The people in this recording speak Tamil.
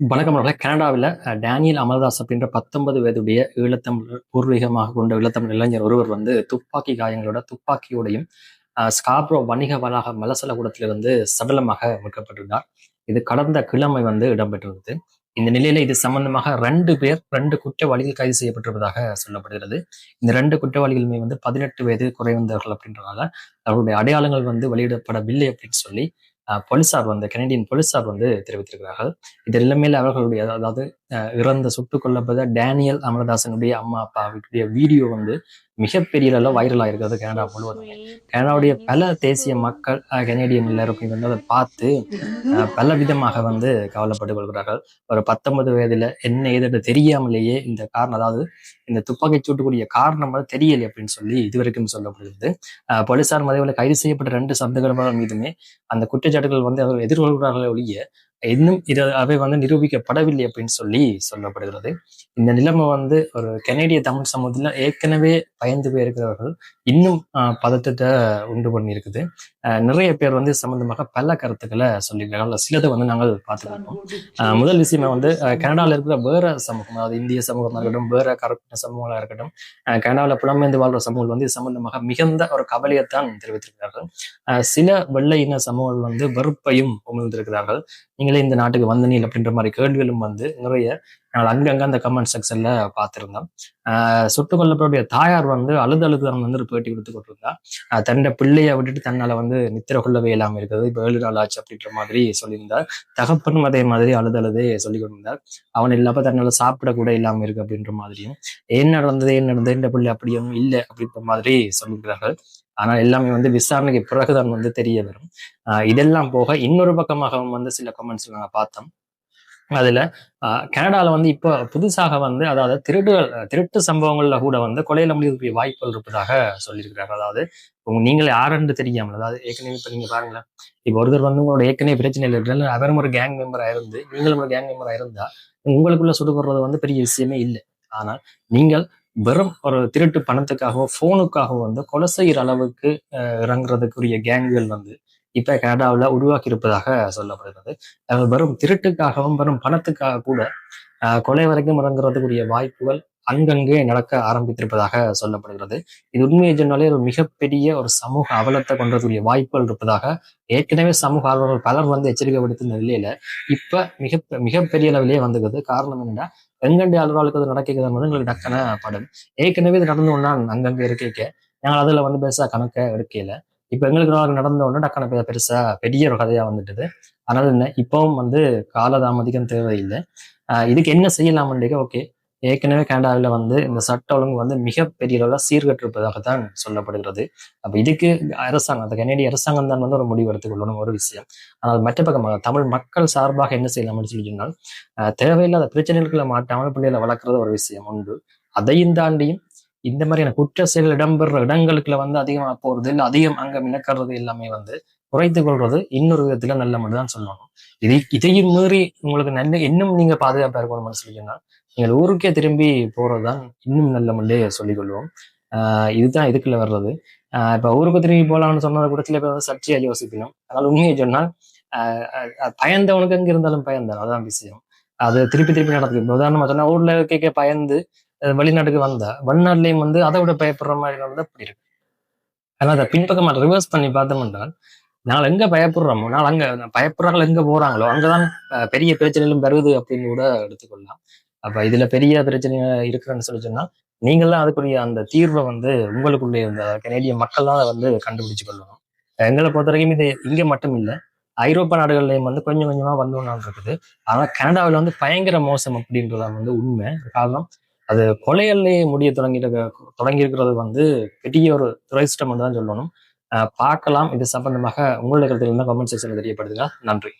வணக்கம் அவர்களே கனடாவில் டேனியல் அமல்தாஸ் அப்படின்ற பத்தொன்பது வயதுடைய ஈழத்தமிழ் பூர்வீகமாக கொண்ட ஈழத்தமிழ் இளைஞர் ஒருவர் வந்து துப்பாக்கி காயங்களோட துப்பாக்கியோடையும் ஸ்காப்ரோ வணிக வளாக மலசலகூடத்திலிருந்து சடலமாக மீட்கப்பட்டிருந்தார். இது கடந்த கிழமை வந்து இடம்பெற்றிருந்தது. இந்த நிலையில இது சம்பந்தமாக ரெண்டு பேர் ரெண்டு குற்றவாளிகள் கைது செய்யப்பட்டிருப்பதாக சொல்லப்படுகிறது. இந்த ரெண்டு குற்றவாளிகளுமே வந்து பதினெட்டு வயது குறைவந்தவர்கள் அப்படின்றனால அவருடைய அடையாளங்கள் வந்து வெளியிடப்படவில்லை அப்படின்னு சொல்லி அஹ், போலீசார் வந்து கனடியன் போலீசார் வந்து தெரிவித்திருக்கிறார்கள். இது எல்லாமே அவர்களுடைய அதாவது இறந்த சுட்டுக் கொல்லப்பட்ட டேனியல் அமரதாசனுடைய அம்மா அப்பாவுடைய வீடியோ வந்து மிகப்பெரிய அளவில் வைரலாக இருக்கிறது கனடா முழுவதும். கனடாவுடைய பல தேசிய மக்கள் கனேடியன் எல்லாருக்கும் வந்து அதை பார்த்து பல விதமாக வந்து கவலைப்பட்டு கொள்கிறார்கள். ஒரு பத்தொன்பது வயதுல என்ன ஏதோ தெரியாமலேயே இந்த காரணம் அதாவது இந்த துப்பாக்கி சூட்டுக்குரிய காரணம் வந்து தெரியலை அப்படின்னு சொல்லி இதுவரைக்கும் சொல்லப்படுகிறது. போலீசார் மதவில் கைது செய்யப்பட்ட ரெண்டு சந்தேகங்கள் மீதுமே அந்த குற்றச்சாட்டுகள் வந்து அவர் எதிர்கொள்கிறார்களே ஒழிய இன்னும் இது அவை வந்து நிரூபிக்கப்படவில்லை அப்படின்னு சொல்லி சொல்லப்படுகிறது. இந்த நிலைமை வந்து ஒரு கெனடிய தமிழ் சமூகத்தில் ஏற்கனவே பயந்து போயிருக்கிறவர்கள் இன்னும் ஆஹ், பதட்டத்தை உண்டு பண்ணியிருக்குது. ஆஹ், நிறைய பேர் வந்து சம்பந்தமாக பல கருத்துக்களை சொல்லியிருக்காங்க சிலதை வந்து நாங்கள் பார்த்துருக்கோம் முதல் விஷயமா வந்து கனடாவில் இருக்கிற வேற சமூகம் அதாவது இந்திய சமூகமா இருக்கட்டும் வேற கருப்பின சமூகங்களா இருக்கட்டும் கனடாவில் புலம்பெயர்ந்து வாழ்ற சமூகம் வந்து சம்பந்தமாக மிகுந்த ஒரு கவலையைத்தான் தெரிவித்திருக்கிறார்கள். சில வெள்ளை இன சமூகங்கள் வந்து வெறுப்பையும் உமிழ்ந்திருக்கிறார்கள் நீங்களே இந்த நாட்டுக்கு வந்தனீல் அப்படின்ற மாதிரி கேள்விகளும் வந்து நிறைய நாங்கள் அங்கங்க அந்த கமெண்ட் செக்ஷன்ல பார்த்துருந்தோம். ஆஹ் சுட்டுக் கொல்லப்படைய தாயார் வந்து அழுது அழுது அவங்க வந்து ஒரு பேட்டி கொடுத்து கொண்டிருந்தா. தன்னோட பிள்ளைய விட்டுட்டு தன்னால வந்து நித்திர கொள்ளவே இல்லாமல் இருக்கிறது. இப்போ ஏழு நாள் ஆச்சு அப்படின்ற மாதிரி சொல்லியிருந்தார். தகப்பனும் அதே மாதிரி அழுது அழுதே சொல்லி கொண்டிருந்தார். அவன் இல்லாம தன்னால சாப்பிட கூட இருக்கு அப்படின்ற மாதிரியும் ஏன் நடந்தது ஏன் நடந்தது இந்த பிள்ளை அப்படியும் இல்லை அப்படின்ற மாதிரி சொல்லியிருக்கிறார்கள். ஆனால் எல்லாமே வந்து விசாரணைக்கு பிறகுதான் வந்து தெரிய வரும். ஆஹ் இதெல்லாம் போக இன்னொரு பக்கமாக வந்து சில கமெண்ட்ஸ் நாங்கள் பார்த்தோம். அதில் ஆஹ் வந்து இப்போ புதுசாக வந்து அதாவது திருடுகள் திருட்டு சம்பவங்களில் கூட வந்து கொலையில முடியக்கூடிய வாய்ப்புகள் இருப்பதாக சொல்லியிருக்கிறார் அதாவது உங்க நீங்கள் யாருன்னு தெரியாமல் அதாவது ஏற்கனவே இப்போ நீங்க பாருங்களேன். இப்போ ஒருத்தர் வந்து உங்களோட ஏற்கனவே பிரச்சனை இல்லை அவரும் ஒரு கேங் மெம்பராக இருந்து நீங்களும் ஒரு கேங் மெம்பராக இருந்தால் உங்களுக்குள்ள சுடுபடுறது வந்து பெரிய விஷயமே இல்லை. ஆனால் நீங்கள் வெறும் ஒரு திருட்டு பணத்துக்காகவோ ஃபோனுக்காகவோ வந்து கொலை செய்கிற அளவுக்கு இறங்குறதுக்குரிய கேங்குகள் வந்து இப்ப கனடாவில் உருவாக்கி இருப்பதாக சொல்லப்படுகிறது வரும் திருட்டுக்காகவும் வரும் பணத்துக்காக கூட கொலை வரைக்கும் இறங்குறதுக்குரிய வாய்ப்புகள் அங்கங்கே நடக்க ஆரம்பித்திருப்பதாக சொல்லப்படுகிறது. இது உண்மையை சொன்னாலே ஒரு மிகப்பெரிய ஒரு சமூக அவலத்தை கொண்டதுக்குரிய வாய்ப்புகள் இருப்பதாக ஏற்கனவே சமூக ஆர்வலர்கள் பலர் வந்து எச்சரிக்கை விடுத்த நிலையில இப்ப மிக மிகப்பெரிய அளவிலே வந்துகிறது காரணம் என்னன்னா எங்கண்டி ஆளுநர்களுக்கு அது நடக்கிறது வந்து எங்களுக்கு டக்கன படம். ஏற்கனவே இது நடந்து ஒன்றா அங்கங்கே இருக்க நாங்கள் அதுல வந்து பேச கணக்க எடுக்கல. இப்போ எங்களுக்கு நடந்த உடனே டக்குனு பெருசா பெரிய ஒரு கதையா வந்துட்டுது. அதனால என்ன இப்பவும் வந்து காலதாமதிக்கம் தேவையில்லை. இதுக்கு என்ன செய்யலாம்னு ஓகே ஏற்கனவே கனடாவில் வந்து இந்த சட்ட ஒழுங்கு வந்து மிகப்பெரிய அளவில் சீர்கட்டிருப்பதாகத்தான் சொல்லப்படுகிறது. அப்போ இதுக்கு அரசாங்கம் அந்த கனேடிய அரசாங்கம் தான் வந்து ஒரு முடிவு எடுத்துக்கொள்ளணும் ஒரு விஷயம். ஆனால் மற்ற பக்கமாக தமிழ் மக்கள் சார்பாக என்ன செய்யலாம்னு சொல்லி சொன்னால் தேவையில்லாத பிரச்சனைகளுக்குள்ள மாட்டாமல் பிள்ளைகளை வளர்க்குறது ஒரு விஷயம் உண்டு. அதையும் தாண்டியும் இந்த மாதிரியான குற்ற செயல் இடம்பெற இடங்களுக்குள்ள வந்து அதிகமாக போறது இல்லை அதிகம் அங்க மினக்கிறது எல்லாமே வந்து குறைத்து கொள்றது இன்னொரு விதத்துல நல்ல மட்டும் தான் சொல்லணும். இதை இதையும் மீறி உங்களுக்கு நல்ல இன்னும் நீங்க பாதுகாப்பா இருக்கணும்னு சொல்லிங்கன்னா நீங்கள் ஊருக்கே திரும்பி போறதுதான் இன்னும் நல்ல முள்ளே சொல்லிக்கொள்வோம் ஆஹ் இதுதான் இதுக்குள்ள வர்றது. ஆஹ் இப்ப ஊருக்கு திரும்பி போலாம்னு சொன்னதை கூட சில பேர் சர்ச்சையா யோசிக்கணும். அதனால உண்மையை சொன்னால் ஆஹ் பயந்தவனுக்கு எங்க இருந்தாலும் பயந்தான் அதான் விஷயம். அது திருப்பி திருப்பி நடக்குது. உதாரணமா சொன்னா ஊர்ல கேட்க பயந்து வெளிநாட்டுக்கு வந்தா வெளிநாட்டுலயும் வந்து அதை விட பயப்படுற மாதிரி வந்து அப்படி இருக்கு. ஆனா அதை பின்பக்கமா ரிவர்ஸ் பண்ணி பார்த்தோம் என்றால் நாங்கள் எங்க பயப்படுறோமோ நாங்கள் அங்க பயப்படுறாங்க எங்க போறாங்களோ அங்கதான் பெரிய பிரச்சனைகளும் வருது அப்படின்னு கூட எடுத்துக்கொள்ளலாம். அப்ப இதுல பெரிய பிரச்சனை இருக்குன்னு சொல்லி சொன்னா நீங்களாம் அதுக்குரிய அந்த தீர்வை வந்து உங்களுக்குள்ளே இந்த கனேடிய மக்கள் தான் அதை வந்து கண்டுபிடிச்சு கொள்ளணும். எங்களை பொறுத்த வரைக்கும் இது இங்க மட்டும் இல்லை ஐரோப்பா நாடுகள்லயும் வந்து கொஞ்சம் கொஞ்சமா வந்து ஒன்றான் இருக்குது ஆனா கனடாவில் வந்து பயங்கர மோசம் அப்படின்றதான் வந்து உண்மை. காரணம் அது கொலையல்லையே முடிய தொடங்கி தொடங்கி இருக்கிறது வந்து பெரிய ஒரு துறைசிட்டம் தான் சொல்லணும் பார்க்கலாம். இது சம்பந்தமாக உங்களுடைய கருத்தில் இருந்தால் கமெண்ட் செக்ஷன்ல தெரியப்படுதுங்க நன்றி.